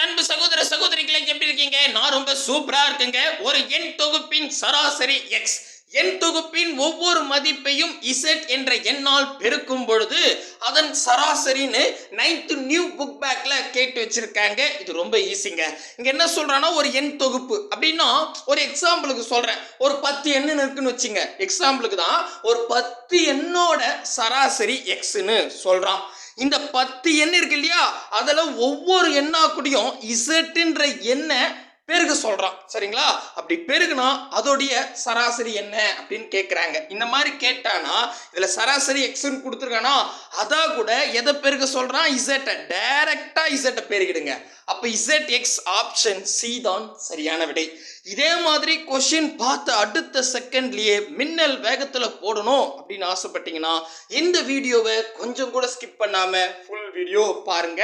அன்பு சகோதர சகோதரிகளை எப்படி இருக்கீங்க? நான் ரொம்ப சூப்பரா இருக்குங்க. ஒரு எண் தொகுப்பின் சராசரி எக்ஸ் எண் தொகுப்பின் ஒவ்வொரு மதிப்பையும் இசட் என்ற எண்ணால் பெருக்கும் பொழுது அதன் சராசரின்னு நைன்த் நியூ புக் பேக்ல கேட்டு வச்சிருக்காங்க. இது ரொம்ப ஈஸிங்க இங்க என்ன சொல்கிறான்னா ஒரு எண் தொகுப்பு. அப்படின்னா ஒரு எக்ஸாம்பிளுக்கு சொல்றேன். ஒரு பத்து எண்ணு இருக்குன்னு வச்சுங்க. எக்ஸாம்பிளுக்கு தான் ஒரு பத்து எண்ணோட சராசரி எக்ஸ்ன்னு சொல்றான். இந்த பத்து எண் இருக்கு இல்லையா? அதில் ஒவ்வொரு எண்ணா கூடயும் இசட்டுன்ற எண்ணை பெருக சொல்கிறான் சரிங்களா? அப்படி பெருகுனா அதோடைய சராசரி என்ன அப்படின்னு கேட்குறாங்க இந்த மாதிரி கேட்டானா இதில் சராசரி எக்ஸ்ன்னு கொடுத்துருக்கானா அதான் கூட எதை பெருக சொல்கிறான் இசட்டை. டைரெக்டாக இசட்டை பெருகிடுங்க. அப்போ இசட் எக்ஸ் ஆப்ஷன் சி தான் சரியான விடை. இதே மாதிரி கொஷின் பார்த்த அடுத்த செகண்ட்லேயே மின்னல் வேகத்தில் போடணும் அப்படின்னு ஆசைப்பட்டீங்கன்னா இந்த வீடியோவை கொஞ்சம் கூட ஸ்கிப் பண்ணாமல் ஃபுல் வீடியோ பாருங்க.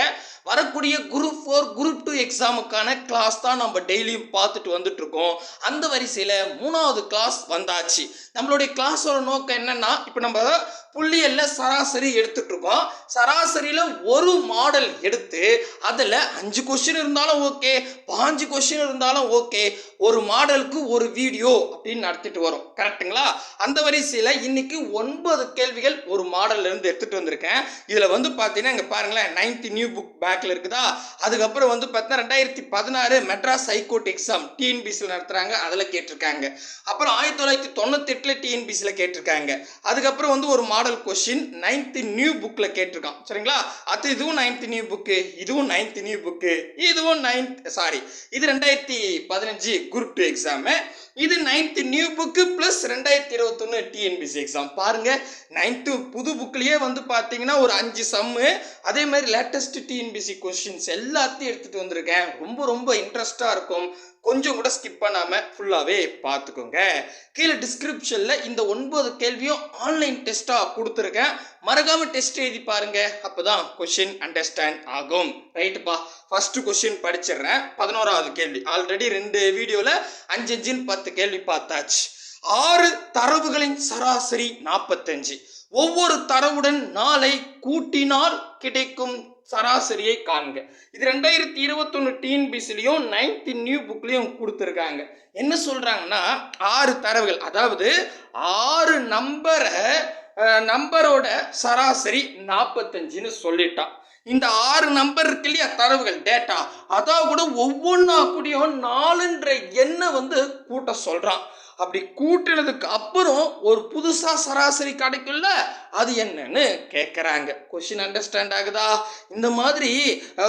வரக்கூடிய குரூப் ஃபோர் குரூப் டூ எக்ஸாமுக்கான கிளாஸ் தான் நம்ம டெய்லியும் பார்த்துட்டு வந்துட்டு இருக்கோம் அந்த வரிசையில் மூணாவது கிளாஸ் வந்தாச்சு. நம்மளுடைய கிளாஸோட நோக்கம் என்னென்னா இப்போ நம்ம புள்ளியல்ல சராசரி எடுத்துட்டு இருக்கோம் சராசரியில் ஒரு மாடல் எடுத்து அதில் அஞ்சு கொஸ்டின் இருந்தாலும் ஓகே பாஞ்சு கொஸ்டின் இருந்தாலும் ஓகே ஒரு மாடலுக்கு ஒரு வீடியோ அப்படின்னு நடத்திட்டு வரும். கரெக்ட்டுங்களா அந்த வரிசையில் இன்னைக்கு ஒன்பது கேள்விகள் ஒரு மாடல்ல இருந்து எடுத்துட்டு வந்திருக்கேன். இதில் வந்து பார்த்தீங்கன்னா இங்கே பாருங்களேன் நைன்த் நியூ புக் பேக்கில் இருக்குதா? அதுக்கப்புறம் வந்து பார்த்தீங்கன்னா ரெண்டாயிரத்தி பதினாறு மெட்ராஸ் ஹைகோர்ட் எக்ஸாம் டிஎன்பிசியில் நடத்துகிறாங்க அதில் கேட்டிருக்காங்க. அப்புறம் ஆயிரத்தி தொள்ளாயிரத்தி தொண்ணூத்தெட்டில் டிஎன்பிசியில் கேட்டிருக்காங்க. அதுக்கப்புறம் வந்து ஒரு மாடல் கொஷின் நைன்த் நியூ புக்கில் கேட்டிருக்கான். சரிங்களா? அது இதுவும் நைன்த் நியூ புக்கு இதுவும் நைன்த் நியூ புக்கு இதுவும் நைன்த் சாரி இது ரெண்டாயிரத்தி பதினஞ்சு குரூப் டூ எக்ஸாமு இது நைன்த்து நியூ புக்கு ப்ளஸ் ரெண்டாயிரத்தி இருபத்தொன்று டிஎன்பிசி எக்ஸாம் பாருங்க நைன்த்து புது புக்லேயே வந்து பார்த்தீங்கன்னா ஒரு அஞ்சு சம்மு அதே மாதிரி லேட்டஸ்ட் டிஎன்பிசி கொஸ்டின்ஸ் எல்லாத்தையும் எடுத்துகிட்டு வந்திருக்கேன். ரொம்ப ரொம்ப இன்ட்ரெஸ்டாக இருக்கும். கொஞ்சம் கூட ஸ்கிப் பண்ணாமல் ஃபுல்லாகவே பார்த்துக்கோங்க. கீழே டிஸ்கிரிப்ஷனில் இந்த ஒன்பது கேள்வியும் ஆன்லைன் டெஸ்ட்டாக கொடுத்துருக்கேன். மறக்காமல் டெஸ்ட் எழுதி பாருங்க. அப்போ தான் கொஷின் அண்டர்ஸ்டாண்ட் ஆகும் ரைட்டுப்பா ஃபஸ்ட்டு கொஷின் படிச்சிடுறேன். பதினோராவது கேள்வி. ஆல்ரெடி ரெண்டு வீடியோவில் அஞ்சு அஞ்சுன்னு பத்து கேள்வி பார்த்தாச்சு. ஆறு தரவுகளின் சராசரி நாற்பத்தஞ்சு ஒவ்வொரு தரவுடன் நாளை கூட்டினால் கிடைக்கும் சராசரியை காண்க. இது ரெண்டாயிரத்தி இருபத்தொன்று டிஎன்பிசிலையும் நைன்த் நியூ புக்லேயும் கொடுத்துருக்காங்க. என்ன சொல்கிறாங்கன்னா ஆறு தரவுகள். அதாவது ஆறு நம்பரை நம்பரோட சராசரி நாற்பத்தஞ்சுன்னு சொல்லிட்டான். இந்த ஆறு நம்பர் இருக்கு இல்லையா தரவுகள் டேட்டா அதாவது கூட ஒவ்வொன்றா கூடயும் நாலுன்ற எண்ணை வந்து கூட்ட சொல்கிறான் அப்படி கூட்டினதுக்கு அப்புறம் ஒரு புதுசாக சராசரி கிடைக்கும்ல அது என்னன்னு கேட்குறாங்க கொஷின் அண்டர்ஸ்டாண்ட் ஆகுதா? இந்த மாதிரி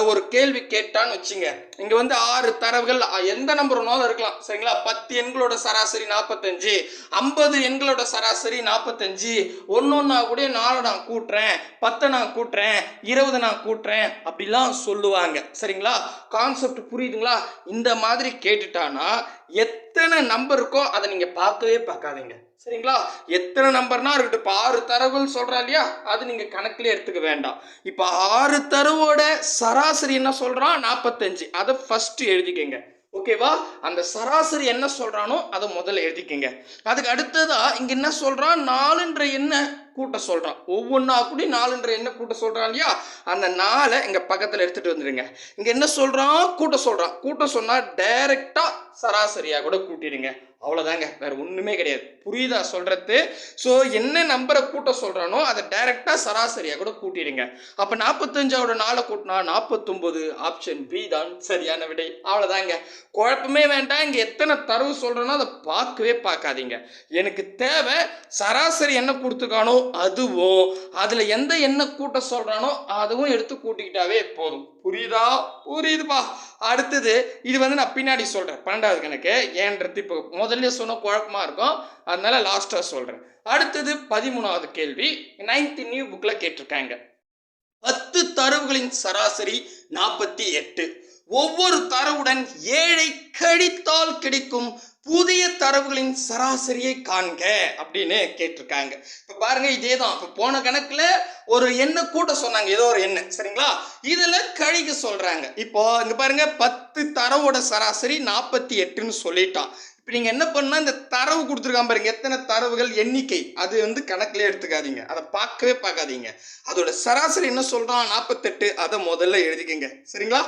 ஒரு கேள்வி கேட்டான்னு வச்சுங்க. இங்கே வந்து ஆறு தரவுகள் எந்த நம்பர் வேணாலும் இருக்கலாம். சரிங்களா? பத்து எண்களோட சராசரி நாற்பத்தஞ்சு ஐம்பது எண்களோட சராசரி நாற்பத்தஞ்சு ஒன்றா கூட நாலு நான் கூட்டுறேன் பத்தை நான் கூட்டுறேன் இருபது நான் கூட்டுறேன் அப்படிலாம் சொல்லுவாங்க. சரிங்களா? கான்செப்ட் புரியுதுங்களா? இந்த மாதிரி கேட்டுட்டானா எத்தனை நம்பர் இருக்கோ அதை நீங்கள் பார்க்கவே பார்க்காதீங்க. சரிங்களா? எத்தனை நம்பர்னா இருக்கட்டும். இப்போ ஆறு தரவுகள் சொல்கிறா இல்லையா? அது நீங்கள் கணக்கில் எடுத்துக்க வேண்டாம். இப்போ ஆறு தரவோட சராசரி என்ன சொல்கிறான் நாற்பத்தஞ்சு அதை ஃபஸ்ட்டு எழுதிக்கங்க. ஓகேவா? அந்த சராசரி என்ன சொல்கிறானோ அதை முதல்ல எழுதிக்கங்க. அதுக்கு அடுத்ததா இங்கே என்ன சொல்கிறான் நாலுன்ற எண்ணை கூட்ட சொல்கிறான் ஒவ்வொன்றா கூட நாலுன்ற எண்ணை கூட்ட சொல்கிறான் இல்லையா? அந்த நாளை இங்கே பக்கத்தில் எடுத்துகிட்டு வந்துடுங்க இங்கே என்ன சொல்கிறான் கூட்ட சொல்கிறான் கூட்ட சொன்னால் டைரெக்டாக சராசரியாக கூட கூட்டிடுங்க. அவ்வளோதாங்க வேறு ஒன்றுமே கிடையாது. புரியுதா சொல்கிறது ஸோ என்ன நம்பரை கூட்ட சொல்கிறானோ அதை டைரெக்டாக சராசரியாக கூட கூட்டிடுங்க. அப்போ நாற்பத்தஞ்சாவோட நாளை கூட்டினா நாற்பத்தொம்போது ஆப்ஷன் பி தான் சரியான விடை. அவ்வளோதாங்க குழப்பமே வேண்டாம். இங்கே எத்தனை தரவு சொல்கிறேனோ அதை பார்க்கவே பார்க்காதீங்க. எனக்கு தேவை சராசரி என்ன கொடுத்துருக்கானோ அதுவும். அதில் எந்த எண்ணெய் கூட்ட சொல்கிறானோ அதுவும் எடுத்து கூட்டிக்கிட்டாவே போதும். புரியுதா? புரியுதுப்பா. அடுத்தது இது வந்து நான் பின்னாடி சொல்கிறேன் பன்னெண்டாவது கணக்கு ஏன்றது இப்போ முதல்ல சொன்ன குழப்பமா இருக்கும். அதனால லாஸ்ட்டாக சொல்கிறேன் அடுத்தது பதிமூணாவது கேள்வி நைன்த் நியூ புக்கில் கேட்டிருக்காங்க. பத்து தரவுகளின் சராசரி நாற்பத்தி எட்டு. ஒவ்வொரு தரவுடன் ஏழை கழித்தால் கிடைக்கும் புதிய தரவுகளின் சராசரியை காண்க அப்படின்னு கேட்டிருக்காங்க. இப்போ பாருங்க இதே தான் இப்போ போன கணக்கில் ஒரு எண்ணை கூட்ட சொன்னாங்க. ஏதோ ஒரு எண்ணெய் சரிங்களா? இதில் கழிக்க சொல்கிறாங்க இப்போ இங்கே பாருங்க பத்து தரவோட சராசரி நாற்பத்தி எட்டுன்னு சொல்லிட்டான். இப்போ நீங்கள் என்ன பண்ணால் இந்த தரவு கொடுத்துருக்கான் பாருங்க. எத்தனை தரவுகள் எண்ணிக்கை? அது வந்து கணக்கில் எடுத்துக்காதீங்க. அதை பார்க்கவே பார்க்காதீங்க. அதோட சராசரி என்ன சொல்கிறான் நாற்பத்தெட்டு அதை முதல்ல எழுதிக்கங்க. சரிங்களா?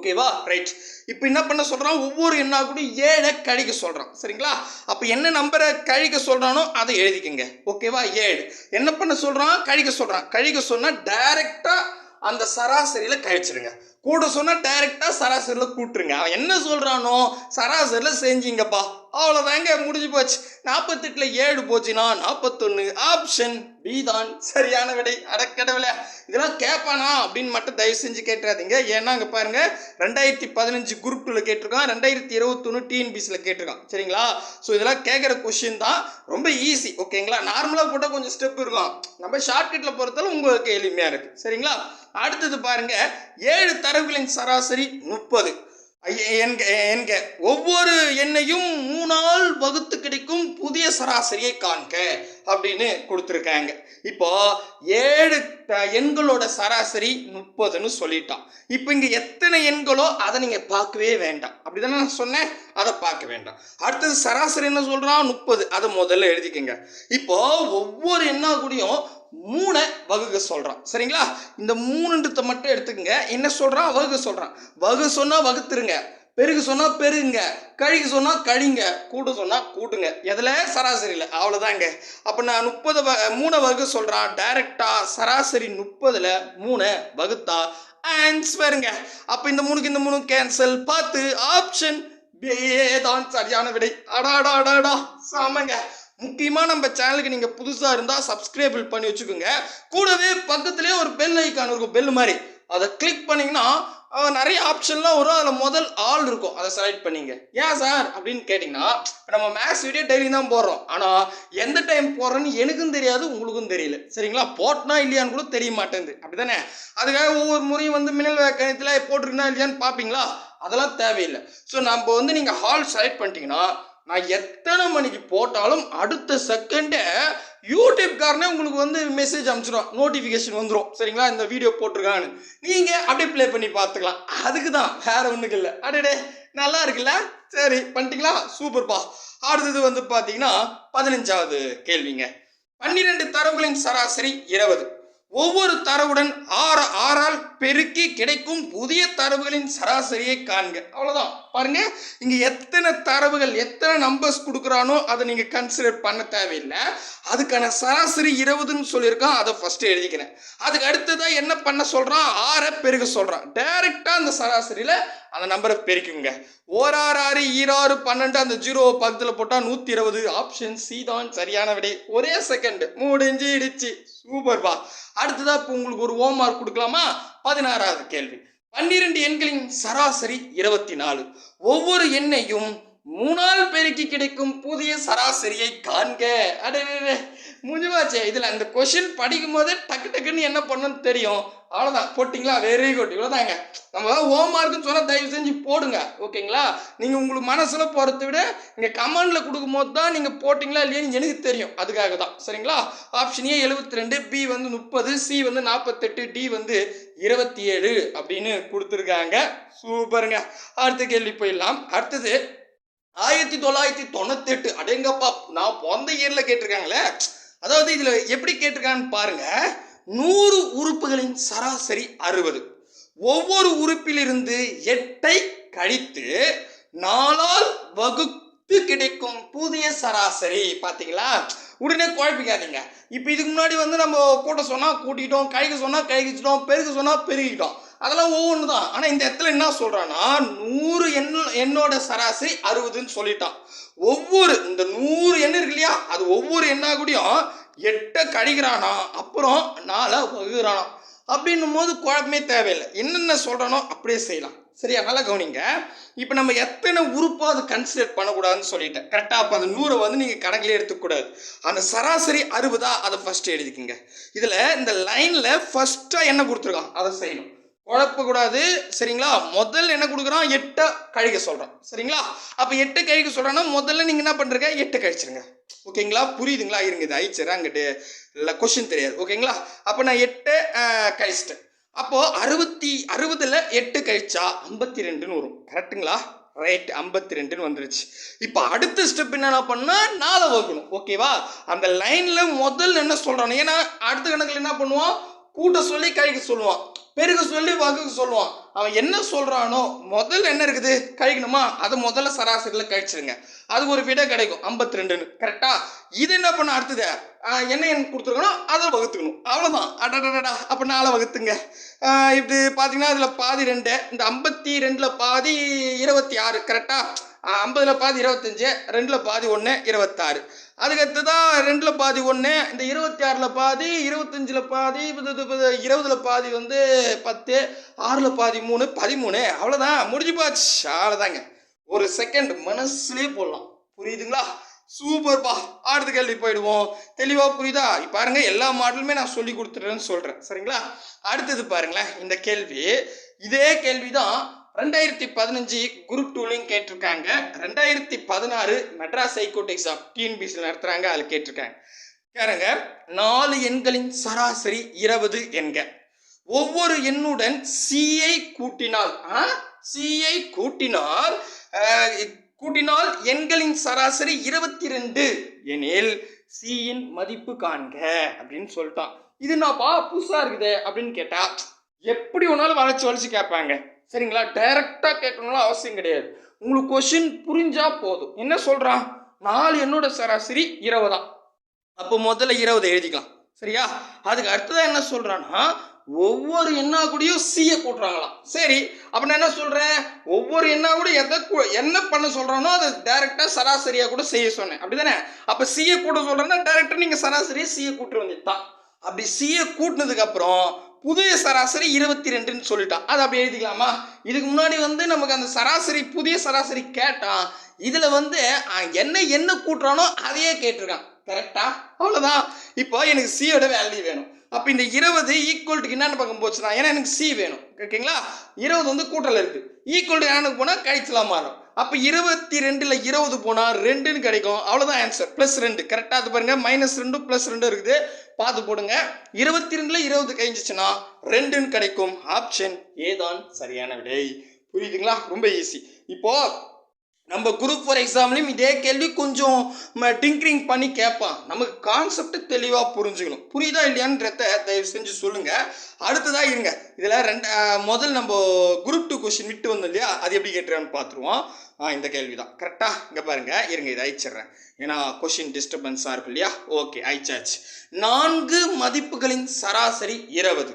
ஓகேவா ரைட் இப்போ என்ன பண்ண சொல்றான்? ஒவ்வொரு என்ன கூட ஏழை கழிக்க சொல்றான். சரிங்களா? அப்போ என்ன நம்பரை கழிக்க சொல்றானோ அதை எழுதிக்கங்க. ஓகேவா ஏழு. என்ன பண்ண சொல்றான்? கழிக்க சொல்றான். கழிக்க சொன்னா டைரெக்டாக அந்த சராசரியில கழிச்சிருங்க. கூட சொன்னால் டைரெக்டாக சராசரியில் கூட்டுருங்க. அவன் என்ன சொல்கிறானோ சராசரியில் செஞ்சீங்கப்பா. அவ்வளோதாங்க முடிஞ்சு போச்சு. நாற்பத்தெட்டில் ஏழு போச்சுன்னா நாற்பத்தொன்று ஆப்ஷன் பி தான். சரியான விடை. அடக்கடவுல இதெல்லாம் கேட்பானா அப்படின்னு மட்டும் தயவு செஞ்சு கேட்டுறாதீங்க. ஏன்னா அங்கே பாருங்க ரெண்டாயிரத்தி பதினஞ்சு குரூப் டூவில் கேட்டிருக்கான். ரெண்டாயிரத்தி இருபத்தொன்று டிஎன்பிசியில் கேட்டிருக்கான். சரிங்களா? ஸோ இதெல்லாம் கேட்குற கொஷின் தான். ரொம்ப ஈஸி ஓகேங்களா நார்மலாக போட்டால் கொஞ்சம் ஸ்டெப் இருக்கும். நம்ம ஷார்ட்கட்டில் பொறுத்தாலும் உங்களுக்கு எளிமையாக இருக்குது சரிங்களா? அடுத்தது பாருங்கள் ஏழு தரவுகளின் சராசரி முப்பது. என்க ஒவ்வொரு எண்ணையும் மூணால் வகுத்து கிடைக்கும் புதிய சராசரியை காண்க அப்படின்னு கொடுத்துருக்காங்க. இப்போ ஏழு எண்களோட சராசரி முப்பதுன்னு சொல்லிட்டான். இப்போ இங்க எத்தனை எண்களோ அதை நீங்க பார்க்கவே வேண்டாம். அப்படிதானே நான் சொன்னேன்? அதை பார்க்க வேண்டாம். அடுத்தது சராசரி என்ன சொல்றான்? முப்பது. அதை முதல்ல எழுதிக்கங்க. இப்போ ஒவ்வொரு எண்ணா கூடயும் மூணை வகுக்க சொல்கிறான் சரிங்களா? இந்த மூணுன்றதை மட்டும் எடுத்துக்கங்க. என்ன சொல்கிறான் வகுக்க சொல்கிறான் வகு சொன்னால் வகுத்துருங்க. பெருகு சொன்னால் பெருங்க கழிக்கு சொன்னால் கழிங்க. கூட்டு சொன்னால் கூட்டுங்க எதில்? சராசரியில். அவ்வளோதாங்க அப்போ நான் முப்பது வ மூணை வகு சொல்கிறான் டைரெக்டாக சராசரி முப்பதில் மூணை வகுத்தா ஆன்சருங்க அப்போ இந்த மூணுக்கு இந்த மூணு கேன்சல் பார்த்து ஆப்ஷன் தான் சரியான விடை. அடாடா அடாடா சாமங்க. முக்கியமாக நம்ம சேனலுக்கு நீங்கள் புதுசாக இருந்தால் சப்ஸ்கிரைபிள் பண்ணி வச்சுக்கோங்க. கூடவே பக்கத்துலேயே ஒரு பெல் ஐக்கான் இருக்கும் பெல் மாதிரி. அதை கிளிக் பண்ணிங்கன்னா நிறைய ஆப்ஷன்லாம் வரும். அதில் முதல் ஆள் இருக்கும். அதை செலக்ட் பண்ணிங்க. ஏன் சார்? அப்படின்னு கேட்டிங்கன்னா நம்ம மேக்ஸ் வீடியோ டெய்லி தான் போடுறோம். ஆனால் எந்த டைம் போடுறோன்னு எனக்கும் தெரியாது உங்களுக்கும் தெரியல. சரிங்களா? போட்டனா இல்லையான்னு கூட தெரிய மாட்டேங்குது. அப்படிதானே? அதுக்காக ஒவ்வொரு முறையும் வந்து மின்னல் கணித்தில் போட்டிருக்கா இல்லையான்னு பார்ப்பீங்களா அதெல்லாம் தேவையில்லை. ஸோ நம்ம வந்து நீங்கள் ஹால் செலக்ட் பண்ணிட்டீங்கன்னா நான் எத்தனை மணிக்கு போட்டாலும் அடுத்த செகண்டே யூடியூப்காரனே உங்களுக்கு வந்து மெசேஜ் அனுப்பிச்சிடும் நோட்டிஃபிகேஷன் வந்துடும் சரிங்களா? இந்த வீடியோ போட்டிருக்கான்னு. நீங்கள் அப்படியே ப்ளே பண்ணி பார்த்துக்கலாம். அதுக்கு தான் வேற ஒன்றுக்கு இல்லை. அடடே நல்லா இருக்குல்ல? சரி பண்ணிட்டீங்களா? சூப்பர்ப்பா அடுத்தது வந்து பார்த்தீங்கன்னா பதினஞ்சாவது கேள்விங்க. பன்னிரெண்டு தரவுகளின் சராசரி இருபது. ஒவ்வொரு தரவுடன் ஆறு ஆறால் பெருக்கி கிடைக்கும் புதிய தரவுகளின் சராசரியை காண்க. அவ்வளோதான் பாருங்க இங்கே எத்தனை தரவுகள் எத்தனை நம்பர்ஸ் கொடுக்குறானோ அதை நீங்கள் கன்சிடர் பண்ண தேவையில்லை. அதுக்கான சராசரி இருபதுன்னு சொல்லியிருக்கான் அதை ஃபஸ்ட்டு எழுதிக்கிறேன். அதுக்கு அடுத்ததாக என்ன பண்ண சொல்கிறான் ஆறை பெருக சொல்கிறான் டைரெக்டாக அந்த சராசரியில் அந்த நம்பரை பெருக்குங்க ஓராறு ஆறு ஈராறு பன்னெண்டு அந்த ஜீரோ பக்கத்தில் போட்டால் நூற்றி இருபது ஆப்ஷன் சி தான் சரியான விடை. ஒரே செகண்ட் முடிஞ்சு இடிச்சு சூப்பர்பா அடுத்ததா இப்போ உங்களுக்கு ஒரு ஹோம் மார்க் கொடுக்கலாமா? பதினாறாவது கேள்வி. பன்னிரண்டு எண்களின் சராசரி இருபத்தி நாலு ஒவ்வொரு எண்ணையும் மூணால் பெருக்கி கிடைக்கும் புதிய சராசரியை காண்க. அடே முடிஞ்சுவாச்சே இதில் அந்த கொஷின் படிக்கும் போதே டக்கு டக்குன்னு என்ன பண்ணணும்னு தெரியும். அவ்வளோதான் போட்டிங்களா? வெரி குட் இவ்வளோதாங்க நம்ம ஹோம் மார்க்குன்னு சொன்னால் தயவு செஞ்சு போடுங்க. ஓகேங்களா நீங்கள் உங்களுக்கு மனசில் போகிறத விட நீங்கள் கமெண்டில் கொடுக்கும்போது தான் நீங்கள் போட்டிங்களா இல்லையான்னு எனக்கு தெரியும். அதுக்காக தான். சரிங்களா? ஆப்ஷன் ஏ எழுபத்தி ரெண்டு பி வந்து முப்பது சி வந்து நாற்பத்தெட்டு டி வந்து இருபத்தி ஏழு அப்படின்னு கொடுத்துருக்காங்க. சூப்பருங்க. அடுத்த கேள்வி போயிடலாம். அடுத்தது ஆயிரத்தி தொள்ளாயிரத்தி தொண்ணூத்தெட்டு. அடேங்கப்பா நான் பிறந்த இயரில் கேட்டிருக்காங்களே. அதாவது இதில் எப்படி கேட்டிருக்கான்னு பாருங்க. நூறு உறுப்புகளின் சராசரி அறுபது. ஒவ்வொரு உறுப்பிலிருந்து எட்டை கழித்து நாலால் வகுத்து கிடைக்கும் புதிய சராசரி பார்த்தீங்களா உடனே குழப்பிக்காதீங்க. இப்போ இதுக்கு முன்னாடி வந்து நம்ம கூட்ட சொன்னால் கூட்டிட்டோம் கழிக்க சொன்னால் கழிச்சிட்டோம் பெருக்க சொன்னால் பெருகிட்டோம். அதெல்லாம் ஒவ்வொன்று தான் ஆனால் இந்த இடத்துல என்ன சொல்கிறான்னா நூறு எண் எண்ணோட சராசரி அறுபதுன்னு சொல்லிட்டான். ஒவ்வொரு இந்த நூறு எண் இருக்கு இல்லையா? அது ஒவ்வொரு எண்ணாக கூடயும் எட்டை கழிக்கிறானா அப்புறம் நாளை வகுக்கிறானா அப்படின்னும் போது குழப்பமே தேவையில்லை. என்னென்ன சொல்கிறானோ அப்படியே செய்யலாம். சரியா? நல்லா கவனிங்க. இப்போ நம்ம எத்தனை உறுப்போ அதை கன்சிடர் பண்ணக்கூடாதுன்னு சொல்லிட்டேன். கரெக்டாக அப்போ அந்த நூறை வந்து நீங்கள் கணக்கிலே எடுத்துக்கூடாது அந்த சராசரி அறுபதா? அதை ஃபஸ்ட்டு எழுதிக்கிங்க. இதில் இந்த லைனில் ஃபஸ்ட்டாக என்ன கொடுத்துருக்கான்? அதை செய்யணும். குழப்பக்கூடாது சரிங்களா? முதல்ல என்ன கொடுக்குறான்? எட்டை கழிக்க சொல்கிறான் சரிங்களா? அப்போ எட்டு கழிக்க சொல்கிறான்னா முதல்ல நீங்கள் என்ன பண்ணுறீங்க எட்டு கழிச்சிருங்க. ஓகேங்களா? புரியுதுங்களா? இருங்க இது அழிச்சிடறேன் அங்கிட்டு இல்லை கொஷின் தெரியாது. ஓகேங்களா? அப்போ நான் எட்டு கழிச்சிட்டேன். அப்போது அறுபத்தி அறுபதில் எட்டு கழிச்சா ஐம்பத்தி ரெண்டுன்னு வரும். கரெக்ட்டுங்களா ரைட் ஐம்பத்தி ரெண்டுன்னு வந்துருச்சு. இப்போ அடுத்த ஸ்டெப் என்னென்ன பண்ணால் நாளை வகுக்கணும். ஓகேவா? அந்த லைனில் முதல்ல என்ன சொல்கிறானு ஏன்னா அடுத்த கணக்கில் என்ன பண்ணுவான்? கூட்ட சொல்லி கழிக்க சொல்லுவான். பெருக சொல்லி வகுக்க சொல்லுவான். அவன் என்ன சொல்கிறானோ முதல்ல என்ன இருக்குது? கழிக்கணுமா? அதை முதல்ல சராசரியில் கழிச்சிருங்க. அது ஒரு விடை கிடைக்கும். ஐம்பத்தி ரெண்டுன்னு கரெக்டாக இது என்ன பண்ண அடுத்தது என்ன எண் கொடுத்துருக்கணும்? அதை வகுத்துக்கணும். அவ்வளோதான் அடடடா அப்போ நாளை வகுத்துங்க. இப்படி பார்த்தீங்கன்னா அதில் பாதி ரெண்டு. இந்த ஐம்பத்தி ரெண்டில் பாதி இருபத்தி ஆறு. கரெக்டாக ஐம்பதில் பாதி இருபத்தஞ்சு. ரெண்டில் பாதி ஒன்று இருபத்தாறு. அதுக்கடுத்து தான் ரெண்டில் பாதி ஒன்று இந்த இருபத்தி ஆறில் பாதி இருபத்தஞ்சில் பாதி இருபதில் பாதி வந்து பத்து ஆறில் பாதி மூணு பதிமூணு. அவ்வளோதான் முடிஞ்சு போச்சு. அவ்வளோதாங்க ஒரு செகண்ட் மனசுலேயே போடலாம். புரியுதுங்களா? சூப்பர்ப்பா அடுத்த கேள்வி போயிடுவோம். தெளிவாக புரியுதா? பாருங்கள் பாருங்க எல்லா மாடலுமே நான் சொல்லி கொடுத்துட்றேன்னு சொல்கிறேன் சரிங்களா? அடுத்தது பாருங்களேன் இந்த கேள்வி. இதே கேள்வி தான் ரெண்டாயிரத்தி பதினஞ்சு குரூப் டூலையும் கேட்டிருக்காங்க. ரெண்டாயிரத்தி பதினாறு மெட்ராஸ் ஹைகோர்ட் எக்ஸாம் டிஎன்பிசியில் நடத்துகிறாங்க அதில் கேட்டிருக்காங்க. கேருங்க நாலு எண்களின் சராசரி இருபது எண்க. ஒவ்வொரு எண்ணுடன் சிஐ கூட்டினால் சியை கூட்டினால் கூட்டினால் எண்களின் சராசரி இருபத்தி ரெண்டு எனில் சியின் மதிப்பு காண்க அப்படின்னு சொல்லிட்டான். இது நான் பா புதுசாக இருக்குது அப்படின்னு கேட்டா எப்படி ஒன்றாலும் வளைச்சு வளைச்சு கேட்பாங்க. சரிங்களா? டைரக்டாக கேட்கணும்னு அவசியம் கிடையாது. உங்களுக்கு கொஷின் புரிஞ்சால் போதும். என்ன சொல்கிறான் நாலு என்னோட சராசரி இருபதாம் அப்போ முதல்ல இருபது எழுதிக்கலாம். சரியா? அதுக்கு அடுத்ததான் என்ன சொல்கிறான்னா ஒவ்வொரு எண்ணா கூடயும் சியை கூட்டுறாங்களாம். சரி அப்போ நான் என்ன சொல்கிறேன் ஒவ்வொரு எண்ணா கூட எதை கூ- என்ன பண்ண சொல்கிறானோ அதை டேரெக்டாக சராசரியாக கூட செய்ய சொன்னேன். அப்படி தானே அப்போ சியை கூட்ட சொல்கிறேன்னா டேரெக்டாக நீங்கள் சராசரியாக சியை கூட்ட வேண்டியதுதான். அப்படி சியை கூட்டினதுக்கப்புறம் புதிய சராசரி இருபத்தி ரெண்டுன்னு சொல்லிட்டான். அதை அப்படி எழுதிக்கலாமா? இதுக்கு முன்னாடி வந்து நமக்கு அந்த சராசரி புதிய சராசரி கேட்டான். இதில் வந்து என்ன என்ன கூட்டுறானோ அதையே கேட்டிருக்கான். கரெக்டா அவ்வளோதான் இப்போ எனக்கு சியோட வேல்யூ வேணும். அப்போ இந்த இருபது ஈக்குவல்ட்டுக்கு என்னென்ன பக்கம் போச்சுன்னா ஏன்னா எனக்கு சி வேணும். ஓகேங்களா இருபது வந்து கூட்டல் இருக்குது ஈக்குவல் என்னென்னு போனால் கழிச்சலாம் மாறும். அப்போ இருபத்தி ரெண்டில் இருபது போனால் ரெண்டுன்னு கிடைக்கும். அவ்வளோதான் ஆன்சர் ப்ளஸ் ரெண்டு. கரெக்டாக அது பாருங்கள் மைனஸ் ரெண்டும் ப்ளஸ் ரெண்டும் இருக்குது. பார்த்து போடுங்க. இருபத்தி ரெண்டில் இருபது கழிஞ்சிச்சுன்னா ரெண்டுன்னு கிடைக்கும். ஆப்ஷன் ஏதான் சரியான விடை. புரியுதுங்களா? ரொம்ப ஈஸி இப்போது நம்ம குரூப் ஃபார் எக்ஸாம்லையும் இதே கேள்வி கொஞ்சம் டிங்கிரிங் பண்ணி கேட்பான். நமக்கு கான்செப்ட் தெளிவாக புரிஞ்சுக்கணும். புரியுதா இல்லையான்றத தயவு செஞ்சு சொல்லுங்க. அடுத்ததாக இருங்க. இதில் ரெண்டு முதல் நம்ம குரூப் டூ கொஸ்டின் விட்டு வந்தோம் இல்லையா? அது எப்படி கேட்டுறான்னு பார்த்துருவோம். இந்த கேள்வி தான் கரெக்டாக இங்கே பாருங்க. இருங்க இதை அழிச்சிட்றேன். ஏன்னா கொஷின் டிஸ்டர்பன்ஸாக இருக்கும் இல்லையா? ஓகே அழிச்சாச்சு. நான்கு மதிப்புகளின் சராசரி இருபது.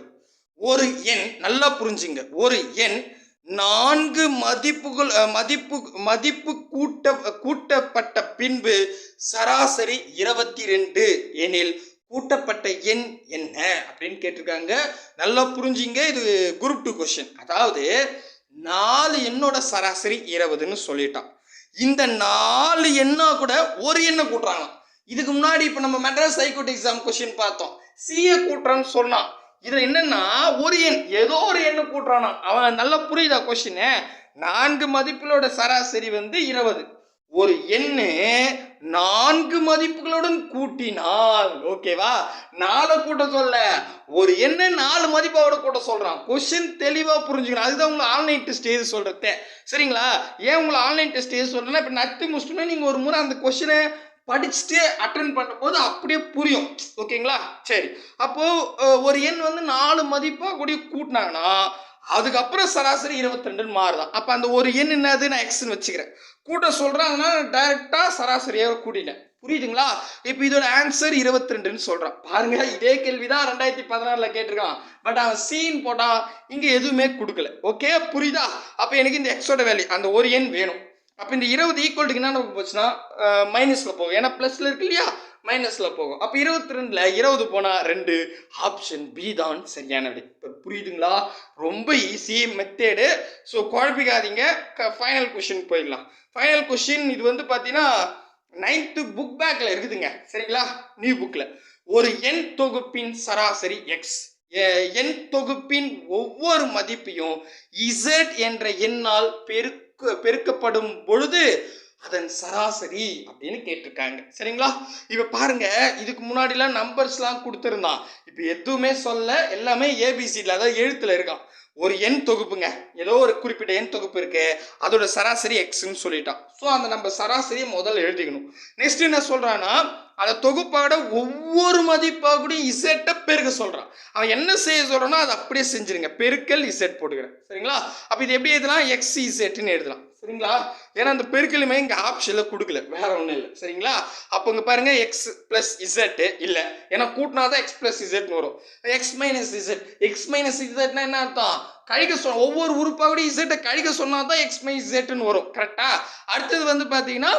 ஒரு எண் நல்லா புரிஞ்சுங்க. ஒரு எண் நான்கு மதிப்புகள் மதிப்பு மதிப்பு கூட்ட கூட்டப்பட்ட பின்பு சராசரி இருபத்தி ரெண்டு எனில் கூட்டப்பட்ட எண் என்ன? அப்படின்னு கேட்டிருக்காங்க. நல்லா புரிஞ்சிங்க. இது குரூப் டூ கொஸ்டின் அதாவது நாலு எண்ணோட சராசரி இருபதுன்னு சொல்லிட்டான். இந்த நாலு எண்ணா கூட ஒரு எண்ணை கூட்டுறாங்களாம். இதுக்கு முன்னாடி இப்போ நம்ம Madras high court exam question பார்த்தோம். சிஏ கூட்டுறான்னு சொன்னான். இதுல என்னன்னா ஒரு எண் ஏதோ ஒரு எண்ணை கூட்டுறானா. அவன் நல்லா புரியுதா கொஸ்டின் நான்கு மதிப்புகளோட சராசரி வந்து இருபது. ஒரு எண்ணு நான்கு மதிப்புகளுடன் கூட்டினால் ஓகேவா? நாலு கூட்ட சொல்ல. ஒரு எண்ணை நாலு மதிப்போட கூட்ட சொல்றான். கொஸ்டின் தெளிவா புரிஞ்சுக்கணும். அதுதான் உங்களை ஆன்லைன் டெஸ்ட் எது சொல்றது. சரிங்களா? ஏன் உங்களை ஆன்லைன் டெஸ்ட் எது சொல்றேன்னா இப்போ நத்து முடிச்சுட்டோன்னா நீங்க ஒரு முறை அந்த கொஸ்டினை படிச்சுட்டு அட்டன் பண்ணும்போது அப்படியே புரியும். ஓகேங்களா? சரி. அப்போது ஒரு எண் வந்து நாலு மதிப்பாக கூடிய கூட்டினாங்கன்னா அதுக்கப்புறம் சராசரி இருபத்தி ரெண்டுன்னு மாறுதான். அப்போ அந்த ஒரு எண் என்னது? நான் எக்ஸ்ன்னு வச்சுக்கிறேன். கூட்ட சொல்கிறாங்கன்னா டைரெக்டாக சராசரியாக கூட்டினேன் புரியுதுங்களா? இப்போ இதோட ஆன்சர் இருபத்தி ரெண்டுன்னு சொல்கிறான் பாருங்க இதே கேள்வி தான் ரெண்டாயிரத்தி பதினாறில் கேட்டிருக்கான். பட் அவன் சீன் போட்டான் இங்கே எதுவுமே கொடுக்கல. ஓகே புரியுதா? அப்போ எனக்கு இந்த எக்ஸோட வேல்யூ அந்த ஒரு எண் வேணும். அப்போ இந்த இருபது ஈக்குவல்ட்டுக்கு என்ன நமக்கு போச்சுன்னா மைனஸில் போகும். ஏன்னா ப்ளஸில் இருக்கு இல்லையா? மைனஸில் போகும். அப்போ இருபத்தி ரெண்டில் இருபது போனால் ரெண்டு. ஆப்ஷன் பி தான் சரியான விடை. இப்போ புரியுதுங்களா? ரொம்ப ஈஸி மெத்தேடு ஸோ குழப்பிக்காதீங்க. க ஃபைனல் கொஷின் போயிடலாம். ஃபைனல் கொஷின் இது வந்து பார்த்தீங்கன்னா நைன்த்து புக் பேக்கில் இருக்குதுங்க. சரிங்களா? நியூ புக்கில் ஒரு எண் தொகுப்பின் சராசரி எக்ஸ் எண் தொகுப்பின் ஒவ்வொரு மதிப்பையும் இசட் என்ற எண்ணால் பெருக்க பெருக்கப்படும் பொழுது அதன் சராசரி அப்படின்னு கேட்டிருக்காங்க. சரிங்களா? இப்போ பாருங்க இதுக்கு முன்னாடிலாம் நம்பர்ஸ்லாம் கொடுத்துருந்தான். இப்போ எதுவுமே சொல்ல எல்லாமே ஏபிசியில் அதாவது எழுத்துல இருக்கான். ஒரு எண் தொகுப்புங்க. ஏதோ ஒரு குறிப்பிட்ட எண் தொகுப்பு இருக்கு. அதோட சராசரி எக்ஸ்ன்னு சொல்லிட்டான். ஸோ அந்த நம்ம சராசரியை முதல்ல எழுதிக்கணும். நெக்ஸ்ட் என்ன சொல்றான்னா அதை தொகுப்பாட ஒவ்வொரு மதிப்பாக கூட இசட்டை பெருக்க சொல்கிறான் அவன் என்ன செய்ய சொல்கிறானோ அதை அப்படியே செஞ்சுருங்க. பெருக்கல் இசட் போட்டுக்கிறேன். சரிங்களா? அப்போ இது எப்படி எழுதலாம்? எக்ஸ் இசட்டுன்னு எழுதலாம். சரிங்களா? ஏன்னா அந்த பெருக்கலுமே இங்கே ஆப்ஷனில் கொடுக்கல. வேற ஒன்றும் இல்லை. சரிங்களா? அப்போ இங்கே பாருங்க எக்ஸ் ப்ளஸ் இசட்டு இல்லை. ஏன்னா கூட்டினா தான் எக்ஸ் ப்ளஸ் இசட்னு வரும். X minus Z X minus இசட்னா என்ன அர்த்தம்? கழிக்க சொன்ன ஒவ்வொரு உறுப்பாக கூட இசட்டை கழிக்க சொன்னால் தான் எக்ஸ் மைனஸ் இசட்னு வரும். கரெக்டாக அடுத்தது வந்து பார்த்தீங்கன்னா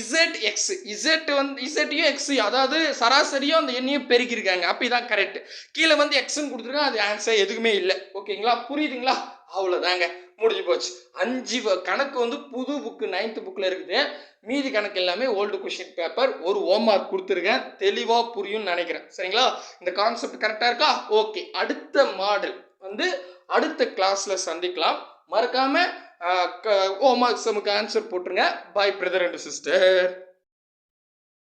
இசட் எக்ஸ் இசட் வந்து இசட்டையும் எக்ஸ் அதாவது சராசரியும் அந்த எண்ணையும் பெருக்கியிருக்காங்க. அப்போ இதான் கரெக்ட் கீழே வந்து எக்ஸ்ன்னு கொடுத்துருக்காங்க அது ஆன்சர் எதுக்குமே இல்லை. ஓகேங்களா? புரியுதுங்களா? அவ்வளோதாங்க முடிஞ்சு போச்சு. அஞ்சு கணக்கு வந்து புது புக்கு நைன்த் புக்கில் இருக்குது. மீதி கணக்கு எல்லாமே ஓல்டு கொஷின் பேப்பர் ஒரு ஹோம் மார்க் கொடுத்துருக்கேன். தெளிவாக புரியும்னு நினைக்கிறேன். சரிங்களா? இந்த கான்செப்ட் கரெக்டாக இருக்கா? ஓகே. அடுத்த மாடல் வந்து அடுத்த கிளாஸில் சந்திக்கலாம். மறக்காமல் ஹோம் மார்க் சமுக்கு ஆன்சர் போட்டுருங்க. பாய் பிரதர் அண்ட் சிஸ்டர்